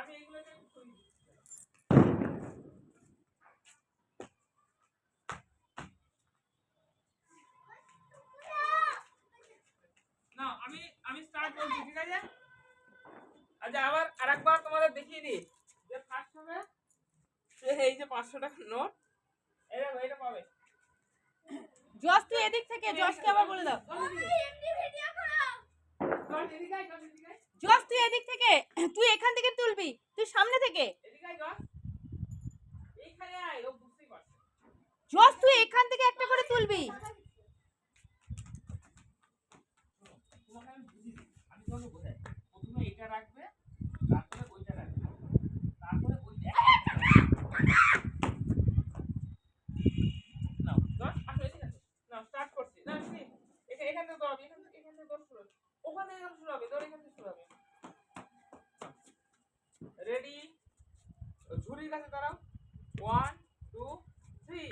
আমি এগুলোকে করি। না আমি আমি স্টার্ট করছি ঠিক আছে? আচ্ছা আবার আরেকবার তোমাদের দেখিয়ে দিই। যে ফার্স্ট হবে সে এই যে পাঁচশো টাকার নোট এটা এটা পাবে। তুই এদিক থেকে জশকে আবার বলে দাও। জশ তুই এদিক থেকে তুই এখান থেকে তুলবি তুই সামনে থেকে। জশ তুই এখান থেকে একটা করে তুলবি এটা রাখবে, তারপরে ওইটা। তারপরে ওইটা। নাও, start করছি। এখা- এখান দৌড়াবে, এখান এখান দৌড়। ওখান থেকে শুরু হবে, দৌড় এখান থেকে শুরু হবে। রেডি ঝুড়ির কাছে দাঁড়াও ওয়ান টু থ্রি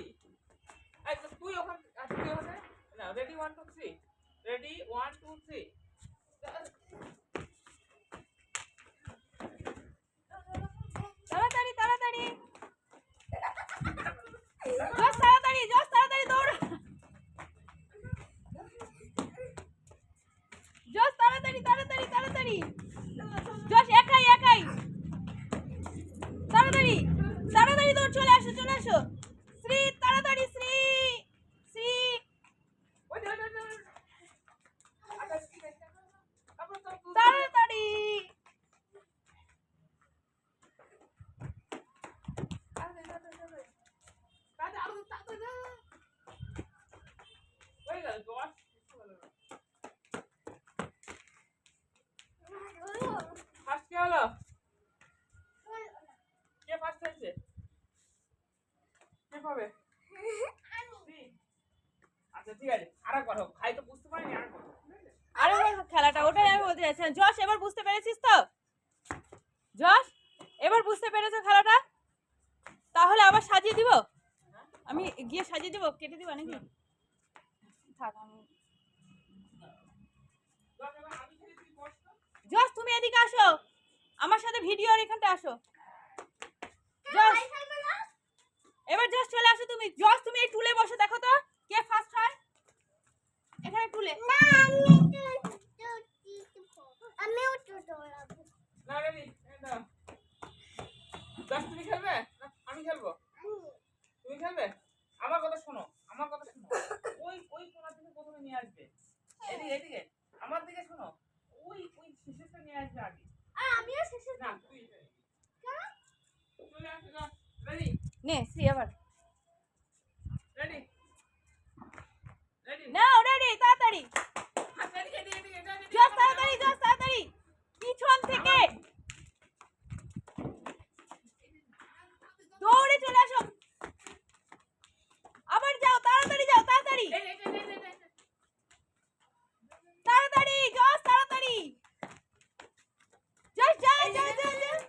তুই ওখান আচ্ছা, তুই ওখানে না ready one two three ready one two three তাড়াতাড়ি তাড়াতাড়ি জশ তাড়াতাড়ি জশ তাড়াতাড়ি দৌড় জশ তাড়াতাড়ি তাড়াতাড়ি তাড়াতাড়ি জশ একাই একাই তাড়াতাড়ি তাড়াতাড়ি দৌড় চলে আসো শ্রী তাড়াতাড়ি শ্রী শ্রী। তাড়াতাড়ি। তাতে আরও তাতে না হয়ে গেল দশ কিছু হলো না ফার্স্ট কে হলো কে ফার্স্ট হয়েছে কে পাবে তুই? আচ্ছা ঠিক আছে আরেকবার হোক ভাই তো বুঝতে পারিনি আরেকবার হোক, ঠিক আছে? আরে খেলাটা ওটাই আমি বলতে চাইছিলাম যশ এবার বুঝতে পেরেছিস তো? যশ এবার বুঝতে পেরেছ খেলাটা? তাহলে আবার সাজিয়ে দিব? আমি গিয়ে সাজিয়ে দিব? কেটে দিব নাকি? থাক আমি। যশ তুমি এদিকে আসো। আমার সাথে ভিডিওর এখানটা আসো। যশ এবার যশ চলে আসো তুমি। যশ তুমি এই টুলে বসো দেখো তো। কে ফার্স্ট হয় এখানে টুলে না রেডি দশ তুমি খেলবে? না আমি খেলব। তুমি খেলবে? আমার কথা শোনো আমার কথা শোনো। ওই ওই কোনার থেকে প্রথমে নিয়ে আসবে। এদিকে এদিকে। আমার দিকে শোনো। ওই ওই শেষেরটা নিয়ে আসবে আগে। না তুই। চলে আসো রেডি? নে সি এবার রেডি রেডি না রেডি তাড়াতাড়ি এদিকে এদিকে এদিকে এদিকে জস তাড়াতাড়ি জস তাড়াতাড়ি পিছন থেকে দৌড়ে চলে আসো আবার যাও তাড়াতাড়ি যাও তাড়াতাড়ি এই এই এই এই এই তাড়াতাড়ি জস তাড়াতাড়ি জস যা যা যা যা জস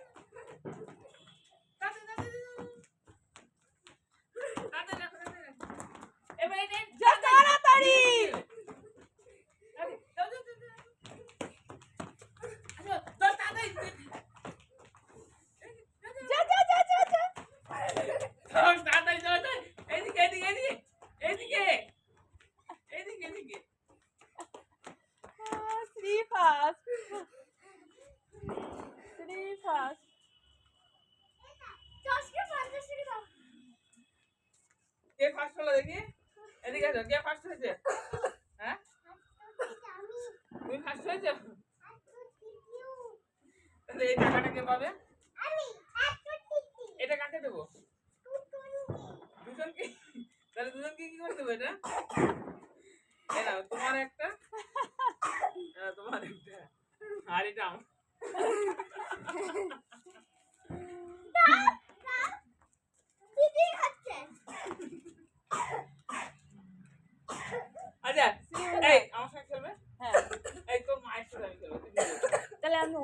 তাড়াতাড়ি যা যা যা যা যা শ্রী ফাস্ট শ্রী ফাস্ট কে ফার্স্ট হলো দেখি? এদিকে আসো, কে ফার্স্ট হয়েছে? হ্যাঁ? তুমি ফার্স্ট হয়েছে? তাহলে এই টাকাটা কে পাবে? এটা কাকে দেবো? দুজনকে? তাহলে দুজনকে কি করে দেবো এটা? upside down. আচ্ছা এই আমার সঙ্গে খেলবে? হ্যাঁ। এই তো মায়ের তাহলে আমি